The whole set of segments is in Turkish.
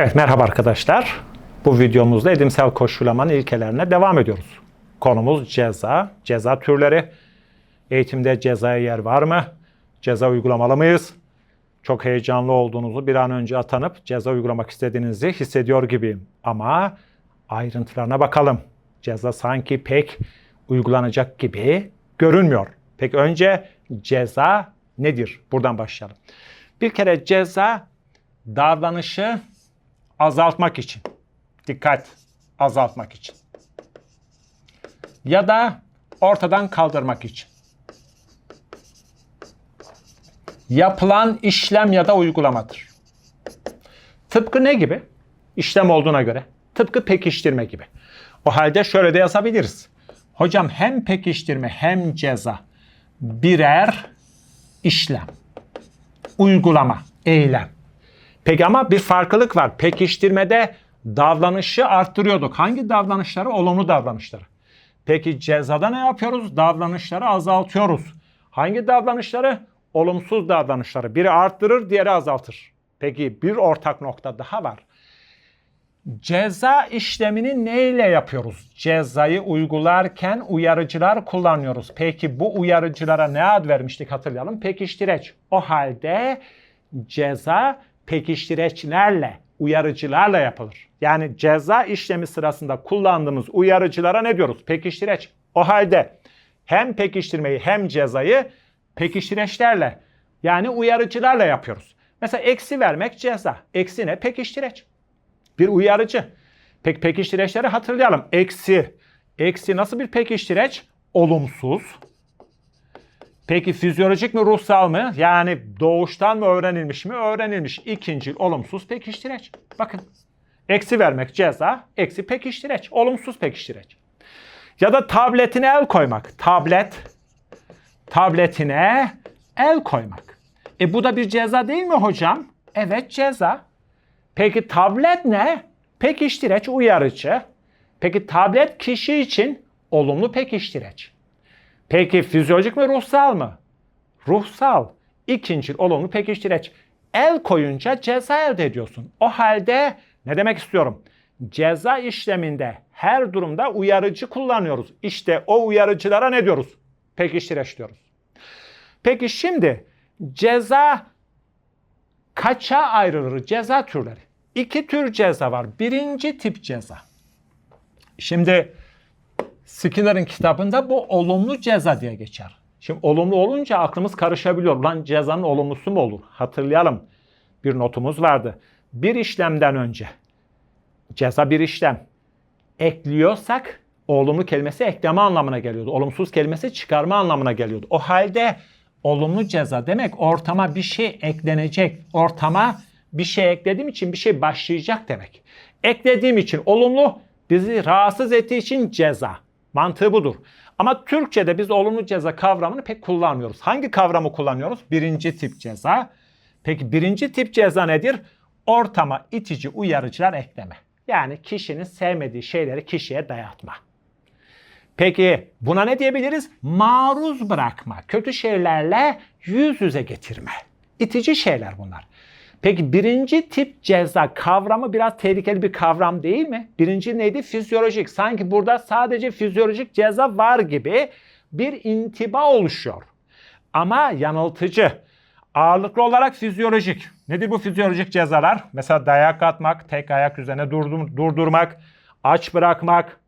Evet merhaba arkadaşlar. Bu videomuzda edimsel koşullamanın ilkelerine devam ediyoruz. Konumuz ceza, ceza türleri. Eğitimde cezaya yer var mı? Ceza uygulamalı mıyız? Çok heyecanlı olduğunuzu bir an önce atanıp ceza uygulamak istediğinizi hissediyor gibiyim. Ama ayrıntılarına bakalım. Ceza sanki pek uygulanacak gibi görünmüyor. Peki önce ceza nedir? Buradan başlayalım. Bir kere ceza davranışı azaltmak için. Dikkat, azaltmak için. Ya da ortadan kaldırmak için. Yapılan işlem ya da uygulamadır. Tıpkı ne gibi? İşlem olduğuna göre. Tıpkı pekiştirme gibi. O halde şöyle de yazabiliriz. Hocam hem pekiştirme hem ceza birer işlem, uygulama, eylem. Peki ama bir farklılık var. Pekiştirmede davranışı arttırıyorduk. Hangi davranışları? Olumlu davranışları. Peki cezada ne yapıyoruz? Davranışları azaltıyoruz. Hangi davranışları? Olumsuz davranışları. Biri arttırır, diğeri azaltır. Peki bir ortak nokta daha var. Ceza işlemini neyle yapıyoruz? Cezayı uygularken uyarıcılar kullanıyoruz. Peki bu uyarıcılara ne ad vermiştik hatırlayalım? Pekiştireç. O halde ceza pekiştireçlerle, uyarıcılarla yapılır. Yani ceza işlemi sırasında kullandığımız uyarıcılara ne diyoruz? Pekiştireç. O halde hem pekiştirmeyi hem cezayı pekiştireçlerle yani uyarıcılarla yapıyoruz. Mesela eksi vermek ceza. Eksi ne? Pekiştireç. Bir uyarıcı. Peki pekiştireçleri hatırlayalım. Eksi. Eksi nasıl bir pekiştireç? Olumsuz. Peki fizyolojik mi ruhsal mı? Yani doğuştan mı öğrenilmiş mi? Öğrenilmiş. İkinci olumsuz pekiştireç. Bakın. Eksi vermek ceza, eksi pekiştireç. Olumsuz pekiştireç. Ya da tabletine el koymak. Tablet, tabletine el koymak. E bu da bir ceza değil mi hocam? Evet ceza. Peki tablet ne? Pekiştireç uyarıcı. Peki tablet kişi için olumlu pekiştireç. Peki fizyolojik mi ruhsal mı? Ruhsal. İkinci olumlu pekiştireç. El koyunca ceza elde ediyorsun. O halde ne demek istiyorum? Ceza işleminde her durumda uyarıcı kullanıyoruz. İşte o uyarıcılara ne diyoruz? Pekiştireç diyoruz. Peki şimdi ceza kaça ayrılır ceza türleri? İki tür ceza var. Birinci tip ceza. Şimdi Skinner'ın kitabında bu olumlu ceza diye geçer. Şimdi olumlu olunca aklımız karışabiliyor. Lan cezanın olumlusu mu olur? Hatırlayalım. Bir notumuz vardı. Bir işlemden önce ceza bir işlem ekliyorsak olumlu kelimesi ekleme anlamına geliyordu. Olumsuz kelimesi çıkarma anlamına geliyordu. O halde olumlu ceza demek ortama bir şey eklenecek. Ortama bir şey eklediğim için bir şey başlayacak demek. Eklediğim için olumlu, bizi rahatsız ettiği için ceza. Mantığı budur. Ama Türkçe'de biz olumlu ceza kavramını pek kullanmıyoruz. Hangi kavramı kullanıyoruz? Birinci tip ceza. Peki birinci tip ceza nedir? Ortama itici uyarıcılar ekleme. Yani kişinin sevmediği şeyleri kişiye dayatma. Peki buna ne diyebiliriz? Maruz bırakma. Kötü şeylerle yüz yüze getirme. İtici şeyler bunlar. Peki birinci tip ceza kavramı biraz tehlikeli bir kavram değil mi? Birinci neydi? Fizyolojik. Sanki burada sadece fizyolojik ceza var gibi bir intiba oluşuyor. Ama yanıltıcı. Ağırlıklı olarak fizyolojik. Nedir bu fizyolojik cezalar? Mesela dayak atmak, tek ayak üzerine durdur durdurmak, aç bırakmak,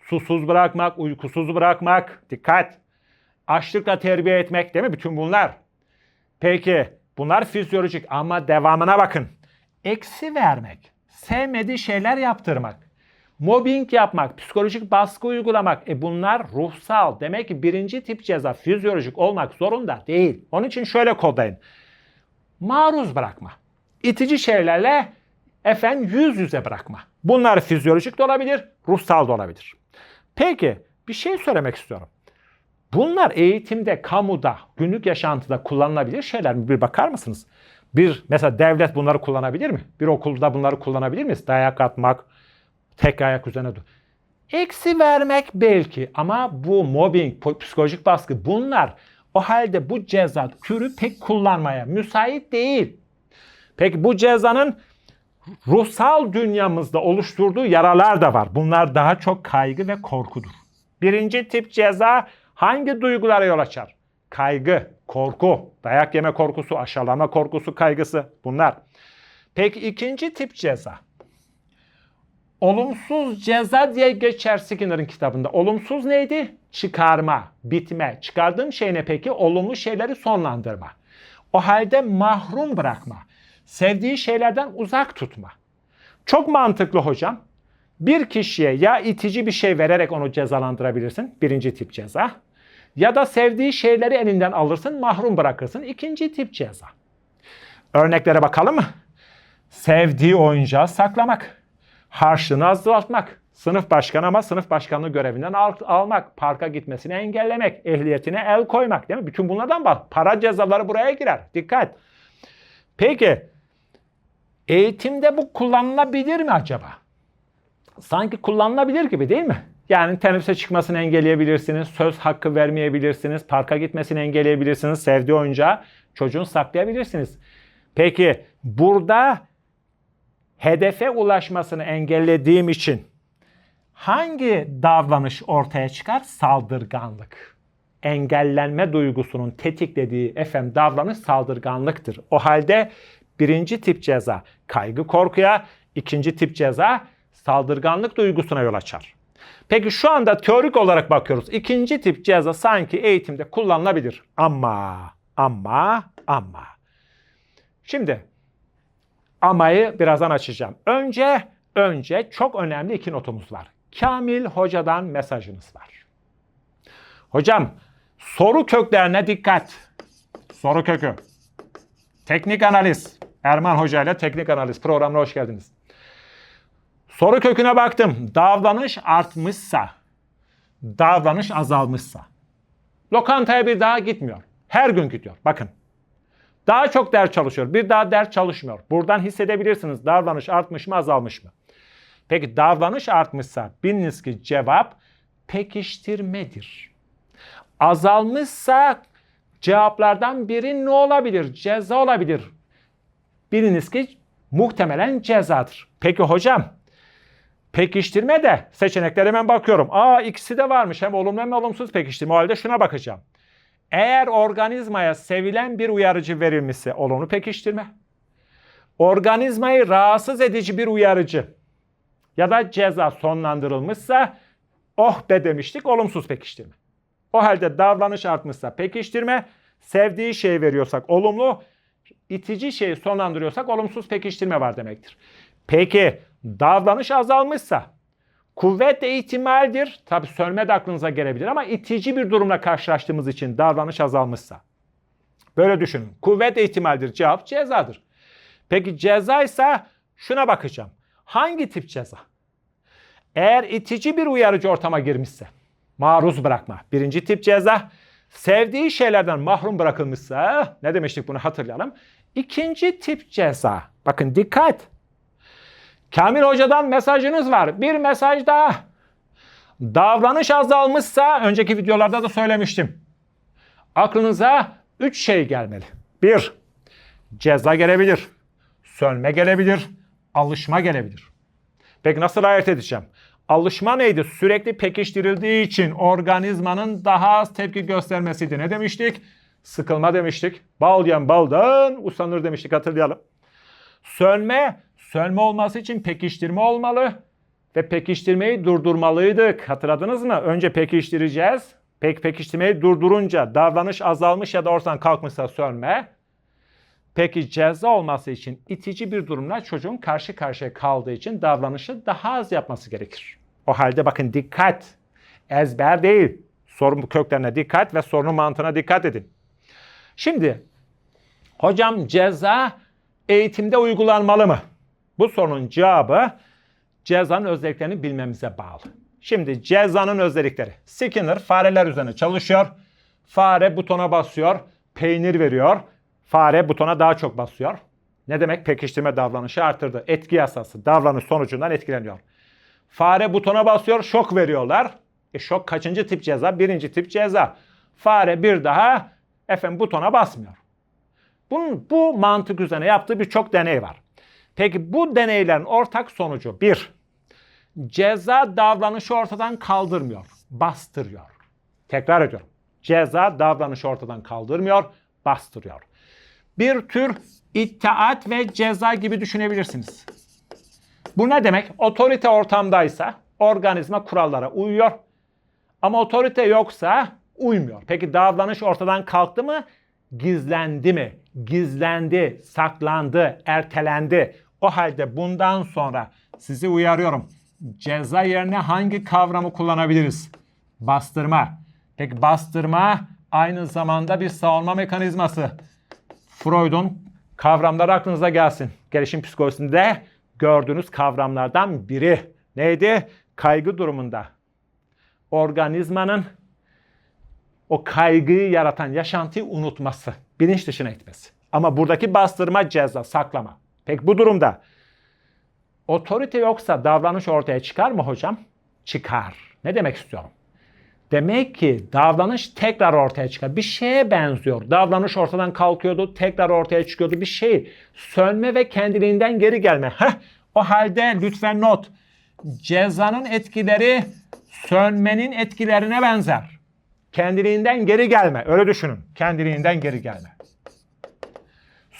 susuz bırakmak, uykusuz bırakmak. Dikkat! Açlıkla terbiye etmek değil mi? Bütün bunlar. Peki bunlar fizyolojik ama devamına bakın. Eksi vermek, sevmediği şeyler yaptırmak, mobbing yapmak, psikolojik baskı uygulamak. E bunlar ruhsal. Demek ki birinci tip ceza fizyolojik olmak zorunda değil. Onun için şöyle kodlayın. Maruz bırakma. İtici şeylerle efendim yüz yüze bırakma. Bunlar fizyolojik de olabilir, ruhsal da olabilir. Peki bir şey söylemek istiyorum. Bunlar eğitimde, kamuda, günlük yaşantıda kullanılabilir şeyler mi? Bir bakar mısınız? Bir mesela devlet bunları kullanabilir mi? Bir okulda bunları kullanabilir miyiz? Dayak atmak, tek ayak üzerine dur. Eksi vermek belki ama bu mobbing, psikolojik baskı bunlar o halde bu ceza türü pek kullanmaya müsait değil. Peki bu cezanın ruhsal dünyamızda oluşturduğu yaralar da var. Bunlar daha çok kaygı ve korkudur. Birinci tip ceza hangi duygulara yol açar? Kaygı, korku, dayak yeme korkusu, aşağılama korkusu, kaygısı bunlar. Peki ikinci tip ceza. Olumsuz ceza diye geçer Skinner'ın kitabında. Olumsuz neydi? Çıkarma, bitme. Çıkardığım şey ne peki? Olumlu şeyleri sonlandırma. O halde mahrum bırakma. Sevdiği şeylerden uzak tutma. Çok mantıklı hocam. Bir kişiye ya itici bir şey vererek onu cezalandırabilirsin. Birinci tip ceza. Ya da sevdiği şeyleri elinden alırsın, mahrum bırakırsın. İkinci tip ceza. Örneklere bakalım mı? Sevdiği oyuncağı saklamak. Harçlığını azaltmak. Sınıf başkanı ama sınıf başkanlığı görevinden al- almak. Parka gitmesini engellemek. Ehliyetine el koymak. Değil mi? Bütün bunlardan bak. Para cezaları buraya girer. Dikkat. Peki eğitimde bu kullanılabilir mi acaba? Sanki kullanılabilir gibi değil mi? Yani teneffüse çıkmasını engelleyebilirsiniz, söz hakkı vermeyebilirsiniz, parka gitmesini engelleyebilirsiniz, sevdiği oyuncağı çocuğun saklayabilirsiniz. Peki burada hedefe ulaşmasını engellediğim için hangi davranış ortaya çıkar? Saldırganlık. Engellenme duygusunun tetiklediği efendim davranış saldırganlıktır. O halde birinci tip ceza kaygı korkuya, ikinci tip ceza saldırganlık duygusuna yol açar. Peki şu anda teorik olarak bakıyoruz. İkinci tip ceza sanki eğitimde kullanılabilir. Ama, ama, ama. Şimdi amayı birazdan açacağım. Önce, önce çok önemli iki notumuz var. Kamil Hoca'dan mesajınız var. Hocam, soru köklerine dikkat. Soru kökü. Teknik analiz. Erman Hoca ile teknik analiz programına hoş geldiniz. Soru köküne baktım. Davranış artmışsa, davranış azalmışsa. Lokantaya bir daha gitmiyor. Her gün gidiyor. Bakın. Daha çok ders çalışıyor. Bir daha ders çalışmıyor. Buradan hissedebilirsiniz davranış artmış mı azalmış mı? Peki davranış artmışsa biliniz ki cevap pekiştirmedir. Azalmışsa cevaplardan biri ne olabilir? Ceza olabilir. Biliniz ki muhtemelen cezadır. Peki hocam pekiştirme de seçeneklere hemen bakıyorum. Aa ikisi de varmış hem olumlu hem olumsuz pekiştirme. O halde şuna bakacağım. Eğer organizmaya sevilen bir uyarıcı verilmişse olumlu pekiştirme. Organizmayı rahatsız edici bir uyarıcı ya da ceza sonlandırılmışsa oh be demiştik olumsuz pekiştirme. O halde davranış artmışsa pekiştirme, sevdiği şey veriyorsak olumlu, itici şeyi sonlandırıyorsak olumsuz pekiştirme var demektir. Peki davranış azalmışsa kuvvet de ihtimaldir. Tabi sönme de aklınıza gelebilir ama itici bir durumla karşılaştığımız için davranış azalmışsa. Böyle düşünün. Kuvvet de ihtimaldir. Cevap cezadır. Peki ceza ise şuna bakacağım. Hangi tip ceza? Eğer itici bir uyarıcı ortama girmişse, maruz bırakma. Birinci tip ceza. Sevdiği şeylerden mahrum bırakılmışsa, ne demiştik bunu hatırlayalım. İkinci tip ceza. Bakın dikkat. Kamil Hoca'dan mesajınız var. Bir mesaj daha. Davranış azalmışsa, önceki videolarda da söylemiştim. Aklınıza üç şey gelmeli. Bir, ceza gelebilir. Sönme gelebilir. Alışma gelebilir. Peki nasıl ayırt edeceğim? Alışma neydi? Sürekli pekiştirildiği için organizmanın daha az tepki göstermesiydi. Ne demiştik? Sıkılma demiştik. Bal yiyen baldan usanır demiştik hatırlayalım. Sönme, sönme olması için pekiştirme olmalı. Ve pekiştirmeyi durdurmalıydık. Hatırladınız mı? Önce pekiştireceğiz. Pek pekiştirmeyi durdurunca davranış azalmış ya da ortadan kalkmışsa sönme. Peki ceza olması için itici bir durumla çocuğun karşı karşıya kaldığı için davranışı daha az yapması gerekir. O halde bakın dikkat. Ezber değil. Sorun köklerine dikkat ve sorunun mantığına dikkat edin. Şimdi hocam ceza eğitimde uygulanmalı mı? Bu sorunun cevabı cezanın özelliklerini bilmemize bağlı. Şimdi cezanın özellikleri. Skinner fareler üzerine çalışıyor. Fare butona basıyor, peynir veriyor. Fare butona daha çok basıyor. Ne demek? Pekiştirme davranışı artırdı. Etki yasası davranış sonucundan etkileniyor. Fare butona basıyor, şok veriyorlar. E şok kaçıncı tip ceza? Birinci tip ceza. Fare bir daha efendim butona basmıyor. Bunun, bu mantık üzerine yaptığı birçok deney var. Peki bu deneylerin ortak sonucu bir, ceza davranışı ortadan kaldırmıyor, bastırıyor. Tekrar ediyorum. Ceza davranışı ortadan kaldırmıyor, bastırıyor. Bir tür itaat ve ceza gibi düşünebilirsiniz. Bu ne demek? Otorite ortamdaysa organizma kurallara uyuyor. Ama otorite yoksa uymuyor. Peki davranış ortadan kalktı mı? Gizlendi mi? Gizlendi, saklandı, ertelendi. O halde bundan sonra sizi uyarıyorum. Ceza yerine hangi kavramı kullanabiliriz? Bastırma. Peki bastırma aynı zamanda bir savunma mekanizması. Freud'un kavramları aklınıza gelsin. Gelişim psikolojisinde gördüğünüz kavramlardan biri. Neydi? Kaygı durumunda organizmanın o kaygıyı yaratan yaşantıyı unutması, bilinç dışına itmesi. Ama buradaki bastırma ceza, saklama. Peki bu durumda otorite yoksa davranış ortaya çıkar mı hocam? Çıkar. Ne demek istiyorum? Demek ki davranış tekrar ortaya çıkar. Bir şeye benziyor. Davranış ortadan kalkıyordu, tekrar ortaya çıkıyordu. Bir şey. Sönme ve kendiliğinden geri gelme. Heh, o halde lütfen not. Cezanın etkileri sönmenin etkilerine benzer. Kendiliğinden geri gelme. Öyle düşünün. Kendiliğinden geri gelme.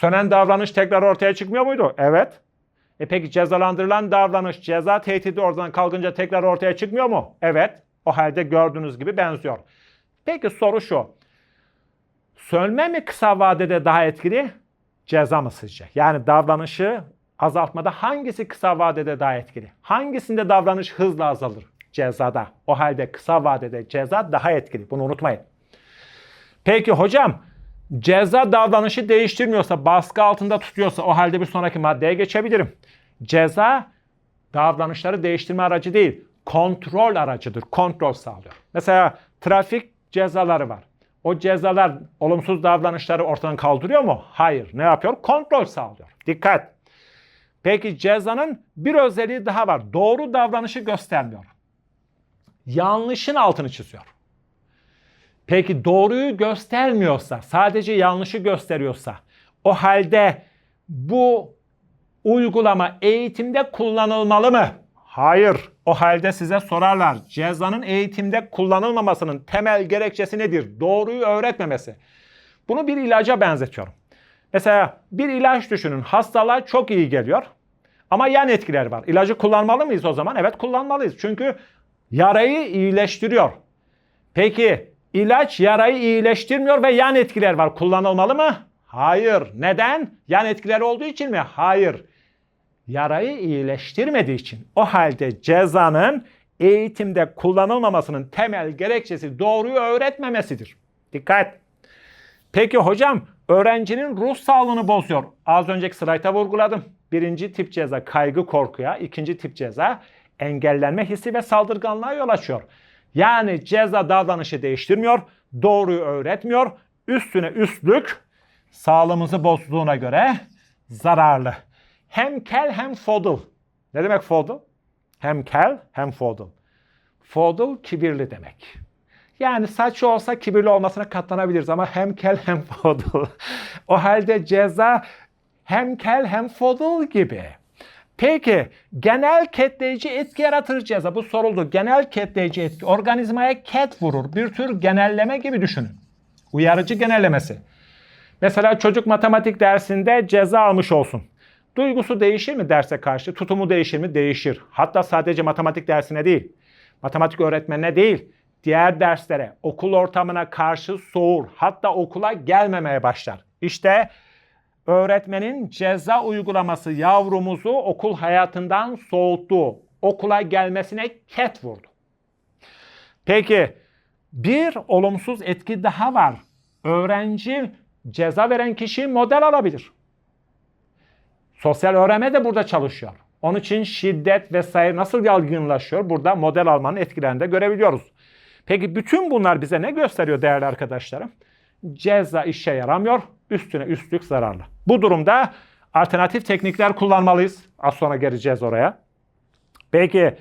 Sönen davranış tekrar ortaya çıkmıyor muydu? Evet. E peki cezalandırılan davranış, ceza tehdidi oradan kalkınca tekrar ortaya çıkmıyor mu? Evet. O halde gördüğünüz gibi benziyor. Peki soru şu. Sönme mi kısa vadede daha etkili? Ceza mı sizce? Yani davranışı azaltmada hangisi kısa vadede daha etkili? Hangisinde davranış hızla azalır? Cezada. O halde kısa vadede ceza daha etkili. Bunu unutmayın. Peki hocam ceza davranışı değiştirmiyorsa, baskı altında tutuyorsa o halde bir sonraki maddeye geçebilirim. Ceza davranışları değiştirme aracı değil, kontrol aracıdır. Kontrol sağlıyor. Mesela trafik cezaları var. O cezalar olumsuz davranışları ortadan kaldırıyor mu? Hayır. Ne yapıyor? Kontrol sağlıyor. Dikkat. Peki cezanın bir özelliği daha var. Doğru davranışı göstermiyor. Yanlışın altını çiziyor. Peki doğruyu göstermiyorsa, sadece yanlışı gösteriyorsa, o halde bu uygulama eğitimde kullanılmalı mı? Hayır. O halde size sorarlar. Cezanın eğitimde kullanılmamasının temel gerekçesi nedir? Doğruyu öğretmemesi. Bunu bir ilaca benzetiyorum. Mesela bir ilaç düşünün. Hastalığa çok iyi geliyor. Ama yan etkiler var. İlacı kullanmalı mıyız o zaman? Evet kullanmalıyız. Çünkü yarayı iyileştiriyor. Peki ilaç yarayı iyileştirmiyor ve yan etkiler var. Kullanılmalı mı? Hayır. Neden? Yan etkiler olduğu için mi? Hayır. Yarayı iyileştirmediği için. O halde cezanın eğitimde kullanılmamasının temel gerekçesi doğruyu öğretmemesidir. Dikkat. Peki hocam öğrencinin ruh sağlığını bozuyor. Az önceki slayta vurguladım. Birinci tip ceza kaygı korkuya, ikinci tip ceza engellenme hissi ve saldırganlığa yol açıyor. Yani ceza davranışı değiştirmiyor, doğruyu öğretmiyor, üstüne üstlük sağlığımızı bozduğuna göre zararlı. Hem kel hem fodul. Ne demek fodul? Hem kel hem fodul. Fodul kibirli demek. Yani saçı olsa kibirli olmasına katlanabiliriz ama hem kel hem fodul. o halde ceza hem kel hem fodul gibi. Peki genel ketleyici etki yaratır ceza. Bu soruldu. Genel ketleyici etki organizmaya ket vurur. Bir tür genelleme gibi düşünün. Uyarıcı genellemesi. Mesela çocuk matematik dersinde ceza almış olsun. Duygusu değişir mi derse karşı? Tutumu değişir mi? Değişir. Hatta sadece matematik dersine değil. Matematik öğretmenine değil. Diğer derslere, okul ortamına karşı soğur. Hatta okula gelmemeye başlar. İşte öğretmenin ceza uygulaması yavrumuzu okul hayatından soğuttu. Okula gelmesine ket vurdu. Peki bir olumsuz etki daha var. Öğrenci ceza veren kişi model alabilir. Sosyal öğrenme de burada çalışıyor. Onun için şiddet vesaire nasıl yaygınlaşıyor? Burada model almanın etkilerini de görebiliyoruz. Peki bütün bunlar bize ne gösteriyor değerli arkadaşlarım? Ceza işe yaramıyor, üstüne üstlük zararlı. Bu durumda alternatif teknikler kullanmalıyız. Az sonra geleceğiz oraya. Peki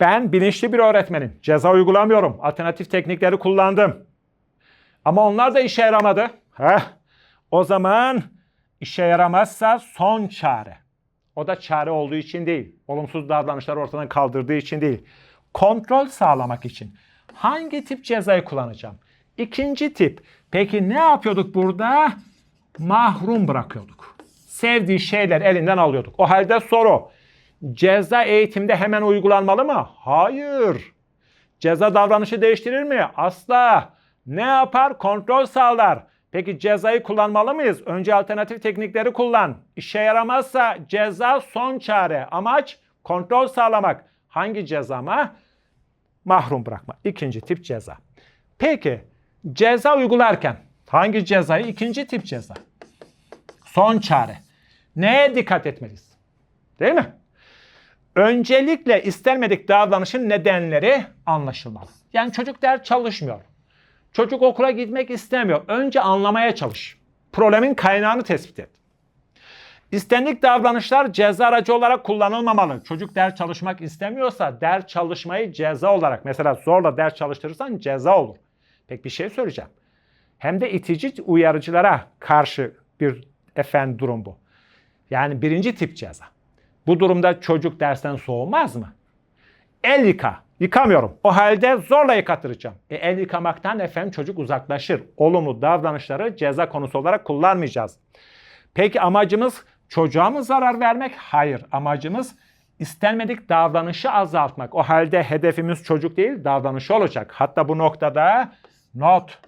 ben bilinçli bir öğretmenim. Ceza uygulamıyorum. Alternatif teknikleri kullandım. Ama onlar da işe yaramadı. Heh. O zaman işe yaramazsa son çare. O da çare olduğu için değil. Olumsuz davranışları ortadan kaldırdığı için değil. Kontrol sağlamak için. Hangi tip cezayı kullanacağım? İkinci tip. Peki ne yapıyorduk burada? Mahrum bırakıyorduk. Sevdiği şeyler elinden alıyorduk. O halde soru. Ceza eğitimde hemen uygulanmalı mı? Hayır. Ceza davranışı değiştirir mi? Asla. Ne yapar? Kontrol sağlar. Peki cezayı kullanmalı mıyız? Önce alternatif teknikleri kullan. İşe yaramazsa ceza son çare. Amaç kontrol sağlamak. Hangi ceza mı? Mahrum bırakma. İkinci tip ceza. Peki ceza uygularken hangi cezayı? İkinci tip ceza. Son çare. Neye dikkat etmeliyiz? Değil mi? Öncelikle istenmedik davranışın nedenleri anlaşılmalı. Yani çocuk ders çalışmıyor. Çocuk okula gitmek istemiyor. Önce anlamaya çalış. Problemin kaynağını tespit et. İstendik davranışlar ceza aracı olarak kullanılmamalı. Çocuk ders çalışmak istemiyorsa ders çalışmayı ceza olarak mesela zorla ders çalıştırırsan ceza olur. Peki bir şey söyleyeceğim. Hem de itici uyarıcılara karşı bir efendi durum bu. Yani birinci tip ceza. Bu durumda çocuk dersten soğumaz mı? El yıka. Yıkamıyorum. O halde zorla yıkatıracağım. E, el yıkamaktan efendim çocuk uzaklaşır. Olumlu davranışları ceza konusu olarak kullanmayacağız. Peki amacımız çocuğa mı zarar vermek? Hayır. Amacımız istenmedik davranışı azaltmak. O halde hedefimiz çocuk değil davranışı olacak. Hatta bu noktada not.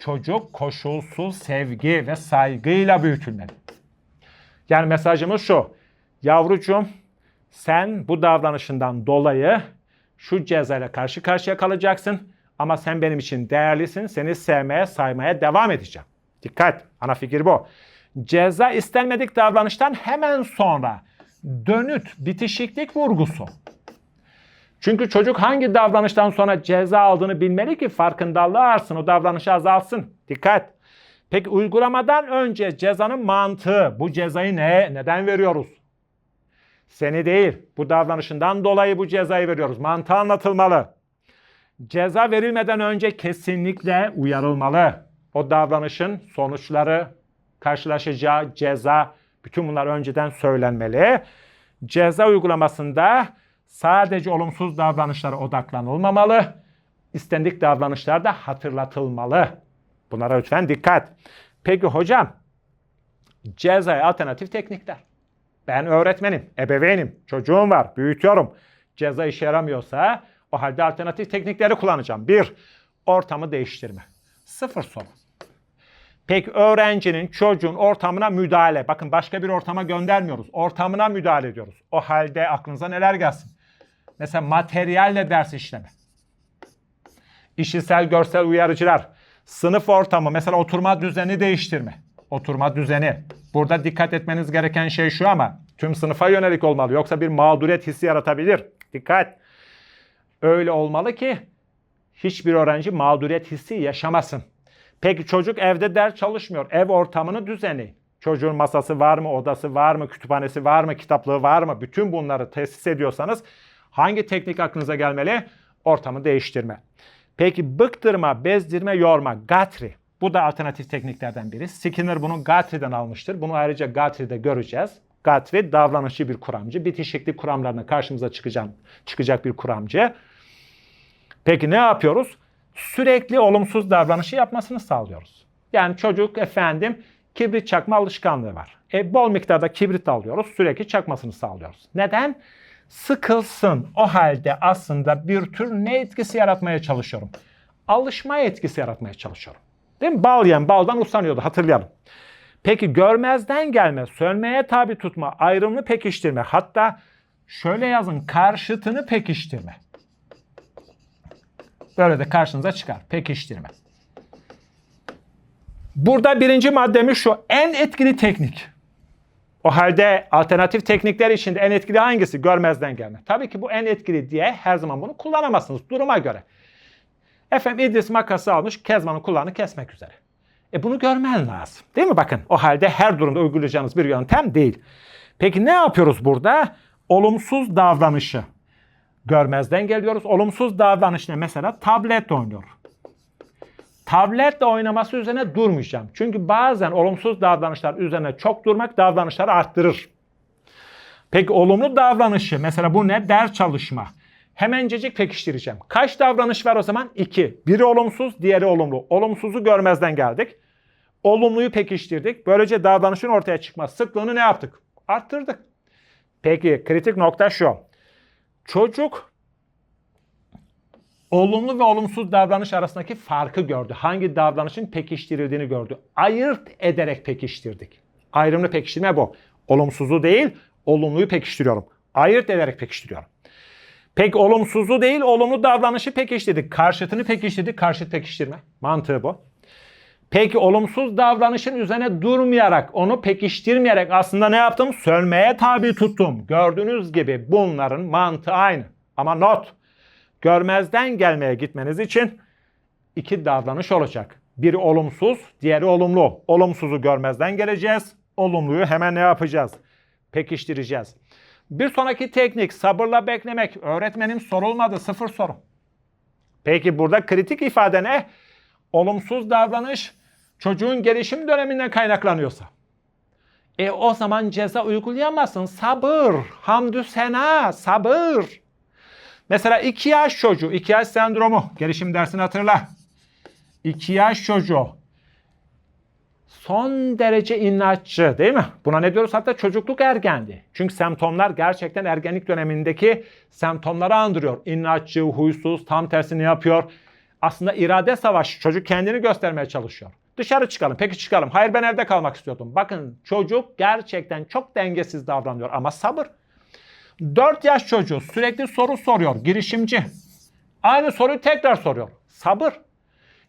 Çocuk koşulsuz sevgi ve saygıyla büyütülmeli. Yani mesajımız şu. Yavrucuğum sen bu davranışından dolayı şu cezayla karşı karşıya kalacaksın. Ama sen benim için değerlisin. Seni sevmeye, saymaya devam edeceğim. Dikkat. Ana fikir bu. Ceza istenmedik davranıştan hemen sonra dönüt, bitişiklik vurgusu. Çünkü çocuk hangi davranıştan sonra ceza aldığını bilmeli ki farkındalığı artsın, o davranışı azalsın. Dikkat. Peki uygulamadan önce cezanın mantığı, bu cezayı ne, neden veriyoruz? Seni değil, bu davranışından dolayı bu cezayı veriyoruz. Mantığı anlatılmalı. Ceza verilmeden önce kesinlikle uyarılmalı. O davranışın sonuçları, karşılaşacağı ceza, bütün bunlar önceden söylenmeli. Ceza uygulamasında sadece olumsuz davranışlara odaklanılmamalı. İstendik davranışlar da hatırlatılmalı. Bunlara lütfen dikkat. Peki hocam, cezaya alternatif teknikler. Ben öğretmenim, ebeveynim, çocuğum var, büyütüyorum. Ceza işe yaramıyorsa o halde alternatif teknikleri kullanacağım. Bir, ortamı değiştirme. Sıfır soru. Peki öğrencinin, çocuğun ortamına müdahale. Bakın başka bir ortama göndermiyoruz. Ortamına müdahale ediyoruz. O halde aklınıza neler gelsin? Mesela materyalle ders işleme. İşitsel, görsel uyarıcılar. Sınıf ortamı, mesela oturma düzeni değiştirme. Oturma düzeni. Burada dikkat etmeniz gereken şey şu ama tüm sınıfa yönelik olmalı. Yoksa bir mağduriyet hissi yaratabilir. Dikkat. Öyle olmalı ki hiçbir öğrenci mağduriyet hissi yaşamasın. Peki çocuk evde ders çalışmıyor. Ev ortamını düzeni. Çocuğun masası var mı, odası var mı, kütüphanesi var mı, kitaplığı var mı? Bütün bunları tesis ediyorsanız hangi teknik aklınıza gelmeli? Ortamı değiştirme. Peki bıktırma, bezdirme, yorma, gatri. Bu da alternatif tekniklerden biri. Skinner bunu Gatry'den almıştır. Bunu ayrıca Gatry'de göreceğiz. Gatry davranışçı bir kuramcı. Bitişiklik kuramlarına karşımıza çıkacak, çıkacak bir kuramcı. Peki ne yapıyoruz? Sürekli olumsuz davranışı yapmasını sağlıyoruz. Yani çocuk efendim kibrit çakma alışkanlığı var. E, bol miktarda kibrit alıyoruz. Sürekli çakmasını sağlıyoruz. Neden? Sıkılsın. O halde aslında bir tür ne etkisi yaratmaya çalışıyorum? Alışma etkisi yaratmaya çalışıyorum. Değil mi? Bal yiyen baldan usanıyordu hatırlayalım. Peki görmezden gelme, sönmeye tabi tutma, ayrımını pekiştirme. Hatta şöyle yazın karşıtını pekiştirme. Böyle de karşınıza çıkar. Pekiştirme. Burada birinci maddemiz şu. En etkili teknik. O halde alternatif teknikler içinde en etkili hangisi? Görmezden gelme. Tabii ki bu en etkili diye her zaman bunu kullanamazsınız duruma göre. Efendim İdris makası almış Kezban'ın kulağını kesmek üzere. E bunu görmen lazım. Değil mi? Bakın o halde her durumda uygulayacağınız bir yöntem değil. Peki ne yapıyoruz burada? Olumsuz davranışı görmezden geliyoruz. Olumsuz davranış ne? Mesela tablet oynuyor. Tabletle oynaması üzerine durmayacağım. Çünkü bazen olumsuz davranışlar üzerine çok durmak davranışları arttırır. Peki olumlu davranışı mesela bu ne? Ders çalışma. Hemencecik pekiştireceğim. Kaç davranış var o zaman? İki. Biri olumsuz, diğeri olumlu. Olumsuzu görmezden geldik. Olumluyu pekiştirdik. Böylece davranışın ortaya çıkma sıklığını ne yaptık? Arttırdık. Peki kritik nokta şu. Çocuk olumlu ve olumsuz davranış arasındaki farkı gördü. Hangi davranışın pekiştirildiğini gördü. Ayırt ederek pekiştirdik. Ayrımlı pekiştirme bu. Olumsuzu değil, olumluyu pekiştiriyorum. Ayırt ederek pekiştiriyorum. Peki olumsuzu değil, olumlu davranışı pekiştirdik. Karşıtını pekiştirdik, karşıt pekiştirme. Mantığı bu. Peki olumsuz davranışın üzerine durmayarak, onu pekiştirmeyerek aslında ne yaptım? Sönmeye tabi tuttum. Gördüğünüz gibi bunların mantığı aynı. Ama not, görmezden gelmeye gitmeniz için iki davranış olacak. Biri olumsuz, diğeri olumlu. Olumsuzu görmezden geleceğiz. Olumluyu hemen ne yapacağız? Pekiştireceğiz. Bir sonraki teknik sabırla beklemek. Öğretmenim sorulmadı, sıfır soru. Peki burada kritik ifade ne? Olumsuz davranış çocuğun gelişim döneminden kaynaklanıyorsa. E o zaman ceza uygulayamazsın. Sabır, hamdü sena, sabır. Mesela 2 yaş çocuğu, 2 yaş sendromu. Gelişim dersini hatırla. 2 yaş çocuğu. Son derece inatçı değil mi? Buna ne diyoruz? Hatta çocukluk ergendi. Çünkü semptomlar gerçekten ergenlik dönemindeki semptomları andırıyor. İnatçı, huysuz, tam tersini yapıyor. Aslında irade savaşı. Çocuk kendini göstermeye çalışıyor. Dışarı çıkalım. Peki çıkalım. Hayır ben evde kalmak istiyordum. Bakın çocuk gerçekten çok dengesiz davranıyor ama sabır. 4 yaş çocuğu sürekli soru soruyor. Girişimci. Aynı soruyu tekrar soruyor. Sabır.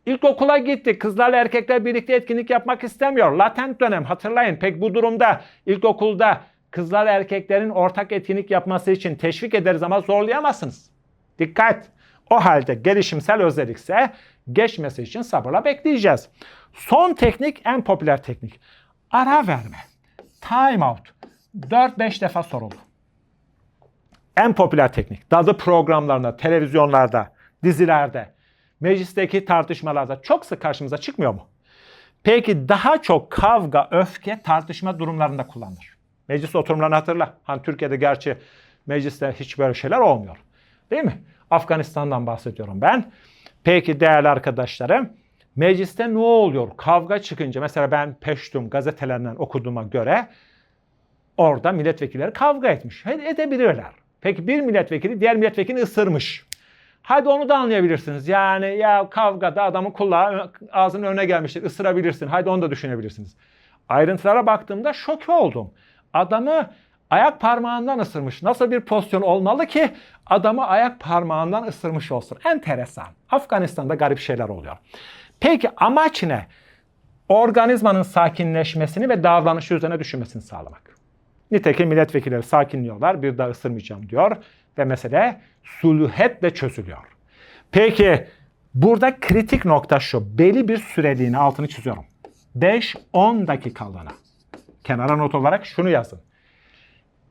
İlkokula gitti. Kızlarla erkekler birlikte etkinlik yapmak istemiyor. Latent dönem hatırlayın. Pek bu durumda ilkokulda kızlar erkeklerin ortak etkinlik yapması için teşvik ederiz ama zorlayamazsınız. Dikkat. O halde gelişimsel özellikse geçmesi için sabırla bekleyeceğiz. Son teknik en popüler teknik. Ara verme. Time out. 4-5 defa soruldu. En popüler teknik. Dadı programlarında, televizyonlarda, dizilerde, meclisteki tartışmalarda çok sık karşımıza çıkmıyor mu? Peki daha çok kavga, öfke, tartışma durumlarında kullanılır. Meclis oturumlarını hatırla. Hani Türkiye'de gerçi mecliste hiç böyle şeyler olmuyor. Değil mi? Afganistan'dan bahsediyorum ben. Peki değerli arkadaşlarım, mecliste ne oluyor? Kavga çıkınca mesela ben Peştum gazetelerinden okuduğuma göre orada milletvekilleri kavga etmiş. Edebilirler. Peki bir milletvekili diğer milletvekilini ısırmış. Hadi onu da anlayabilirsiniz. Yani ya kavgada adamın kulağı ağzının önüne gelmiştir. Isırabilirsin. Hadi onu da düşünebilirsiniz. Ayrıntılara baktığımda şok oldum. Adamı ayak parmağından ısırmış. Nasıl bir pozisyon olmalı ki adamı ayak parmağından ısırmış olsun? Enteresan. Afganistan'da garip şeyler oluyor. Peki amaç ne? Organizmanın sakinleşmesini ve davranışı üzerine düşünmesini sağlamak. Nitekim milletvekilleri sakinliyorlar. Bir daha ısırmayacağım diyor. Ve mesele suluhetle çözülüyor. Peki burada kritik nokta şu. Belli bir süreliğine altını çiziyorum. 5-10 dakikalığına. Kenara not olarak şunu yazın.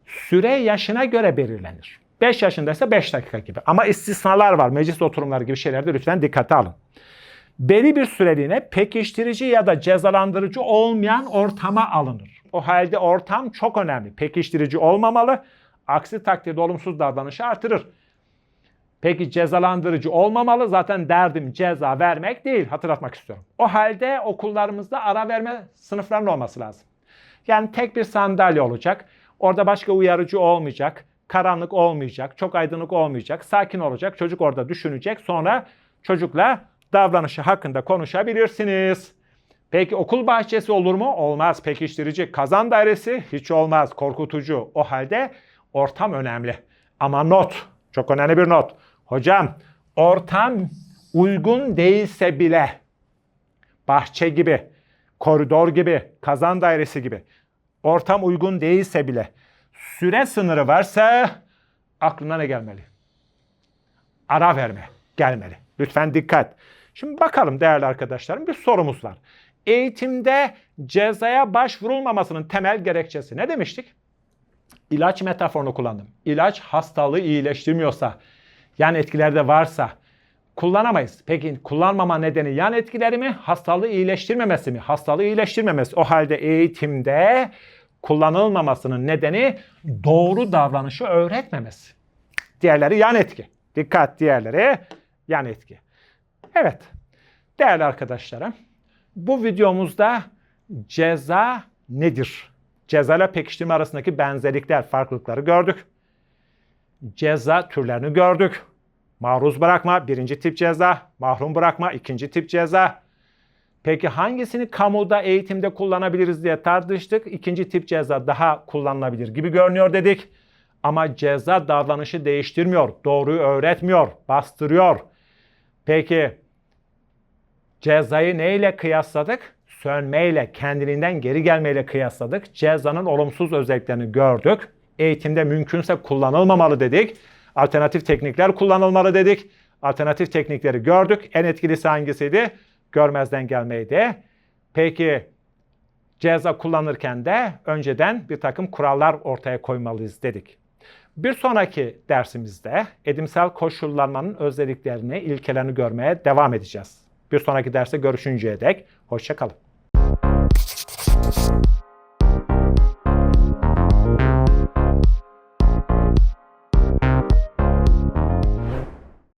Süre yaşına göre belirlenir. 5 yaşındaysa 5 dakika gibi. Ama istisnalar var. Meclis oturumları gibi şeylerde lütfen dikkate alın. Belli bir süreliğine pekiştirici ya da cezalandırıcı olmayan ortama alınır. O halde ortam çok önemli. Pekiştirici olmamalı. Aksi takdirde olumsuz davranışı artırır. Peki cezalandırıcı olmamalı. Zaten derdim ceza vermek değil. Hatırlatmak istiyorum. O halde okullarımızda ara verme sınıflarının olması lazım. Yani tek bir sandalye olacak. Orada başka uyarıcı olmayacak. Karanlık olmayacak. Çok aydınlık olmayacak. Sakin olacak. Çocuk orada düşünecek. Sonra çocukla davranışı hakkında konuşabilirsiniz. Peki okul bahçesi olur mu? Olmaz. Pekiştirici. Kazan dairesi hiç olmaz. Korkutucu. O halde ortam önemli. Ama not. Çok önemli bir not. Hocam ortam uygun değilse bile bahçe gibi, koridor gibi, kazan dairesi gibi ortam uygun değilse bile süre sınırı varsa aklına ne gelmeli? Ara verme gelmeli. Lütfen dikkat. Şimdi bakalım değerli arkadaşlarım bir sorumuz var. Eğitimde cezaya başvurulmamasının temel gerekçesi ne demiştik? İlaç metaforunu kullandım. İlaç hastalığı iyileştirmiyorsa, yan etkileri de varsa kullanamayız. Peki kullanmama nedeni yan etkileri mi, hastalığı iyileştirmemesi mi? Hastalığı iyileştirmemesi. O halde eğitimde kullanılmamasının nedeni doğru davranışı öğretmemesi. Diğerleri yan etki. Dikkat diğerleri yan etki. Evet. Değerli arkadaşlarım, bu videomuzda ceza nedir? Ceza ile pekiştirme arasındaki benzerlikler, farklılıkları gördük. Ceza türlerini gördük. Maruz bırakma birinci tip ceza, mahrum bırakma ikinci tip ceza. Peki hangisini kamuda, eğitimde kullanabiliriz diye tartıştık. İkinci tip ceza daha kullanılabilir gibi görünüyor dedik. Ama ceza davranışı değiştirmiyor, doğruyu öğretmiyor, bastırıyor. Peki cezayı neyle kıyasladık? Sönmeyle, kendiliğinden geri gelmeyle kıyasladık. Cezanın olumsuz özelliklerini gördük. Eğitimde mümkünse kullanılmamalı dedik. Alternatif teknikler kullanılmalı dedik. Alternatif teknikleri gördük. En etkilisi hangisiydi? Görmezden gelmeydi. Peki ceza kullanırken de önceden bir takım kurallar ortaya koymalıyız dedik. Bir sonraki dersimizde edimsel koşullanmanın özelliklerini, ilkelerini görmeye devam edeceğiz. Bir sonraki derste görüşünceye dek hoşçakalın.